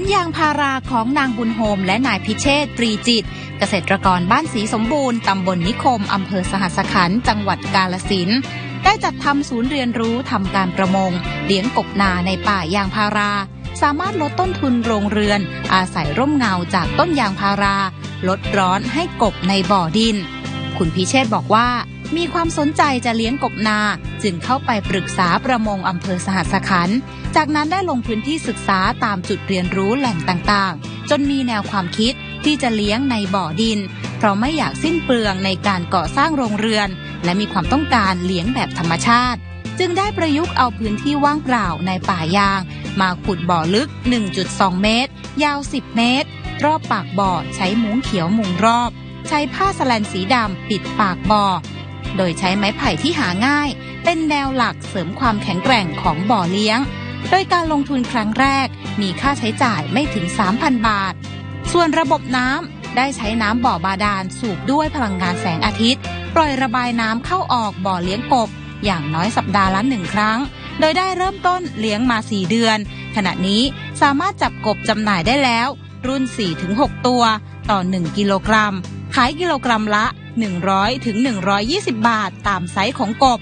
วนยางพาราของนางบุญโฮมและนายพิเชษตรีจิต เกษตรกรบ้านสีสมบูรณ์ ตำบลนิคม อำเภอสหัสขันธ์จังหวัดกาลสินได้จัดทำศูนย์เรียนรู้ทำการประมง เลี้ยงกบนาในป่ายางพารา สามารถลดต้นทุนโรงเรือน อาศัยร่มเงาจากต้นยางพารา ลดร้อนให้กบในบ่อดิน คุณพิเชษบอกว่า มีความสนใจจะเลี้ยงกบนา จึงเข้าไปปรึกษาประมงอำเภอสหัสขัน จากนั้นได้ลงพื้นที่ศึกษาตามจุดเรียนรู้แหล่งต่างๆ จนมีแนวความคิดที่จะเลี้ยงในบ่อดิน เพราะไม่อยากสิ้นเปลืองในการก่อสร้างโรงเรือน และมีความต้องการเลี้ยงแบบธรรมชาติ จึงได้ประยุกต์เอาพื้นที่ว่างเปล่าในป่ายาง มาขุดบ่อลึก 1.2 เมตร ยาว 10 เมตร รอบปากบ่อใช้มุ้งเขียวมุงรอบ ใช้ผ้าสแลนสีดำปิดปากบ่อ โดยใช้ไม้ไผ่ที่หาง่าย เป็นแนวหลักเสริมความแข็งแกร่งของบ่อเลี้ยง โดยการลงทุนครั้งแรกมีค่าใช้จ่ายไม่ถึง 3,000 บาท ส่วนระบบน้ำได้ใช้น้ำบ่อบาดาลสูบด้วยพลังงานแสงอาทิตย์ ปล่อยระบายน้ำเข้าออกบ่อเลี้ยงกบ อย่างน้อยสัปดาห์ละหนึ่งครั้ง โดยได้เริ่มต้นเลี้ยงมา 4 เดือน ขณะนี้สามารถจับกบจำหน่ายได้แล้ว รุ่น 4-6 ตัว ต่อ 1 กิโลกรัม ขายกิโลกรัมละ 100 ถึง 120 บาทตามไซส์ของกบ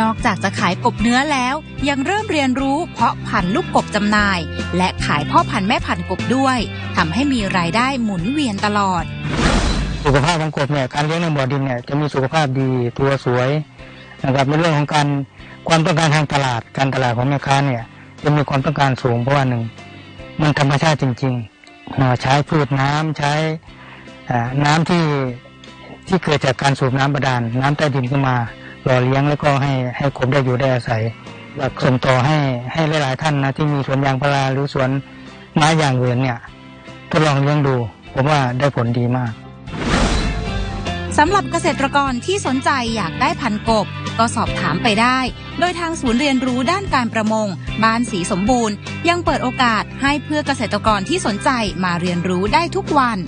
นอกจากจะขายกบเนื้อแล้ว ยังเริ่มเรียนรู้เพาะพันธุ์ลูกกบจำหน่าย และขายพ่อพันธุ์แม่พันธุ์กบด้วยทำให้มีรายได้หมุนเวียนตลอด สุขภาพของกบเนี่ยการเลี้ยงในบ่อดินเนี่ยจะมีสุขภาพดีตัวสวยนะครับในเรื่องของการความต้องการทางตลาดการตลาดของแม่ค้าเนี่ยจะมีความต้องการสูงเพราะว่าหนึ่งมันธรรมชาติจริงๆเอ่อใช้พืชน้ำใช้น้ำที่ ที่เกิดจากการสูบน้ำบาดาลน้ำใต้ดินขึ้นมา หล่อเลี้ยงแล้วก็ให้ให้กบได้อยู่ได้อาศัยอยากส่งต่อให้ให้หลาย ๆ ท่านนะที่มีสวนยางพาราหรือสวนไม้ยางอื่นเนี่ยทดลองเลี้ยงดู ผมว่าได้ผลดีมากสำหรับเกษตรกรที่สนใจอยากได้พันกบ ก็สอบถามไปได้ โดยทางศูนย์เรียนรู้ด้านการประมง บ้านสีสมบูรณ์ ยังเปิดโอกาสให้เพื่อเกษตรกรที่สนใจมาเรียนรู้ได้ทุกวัน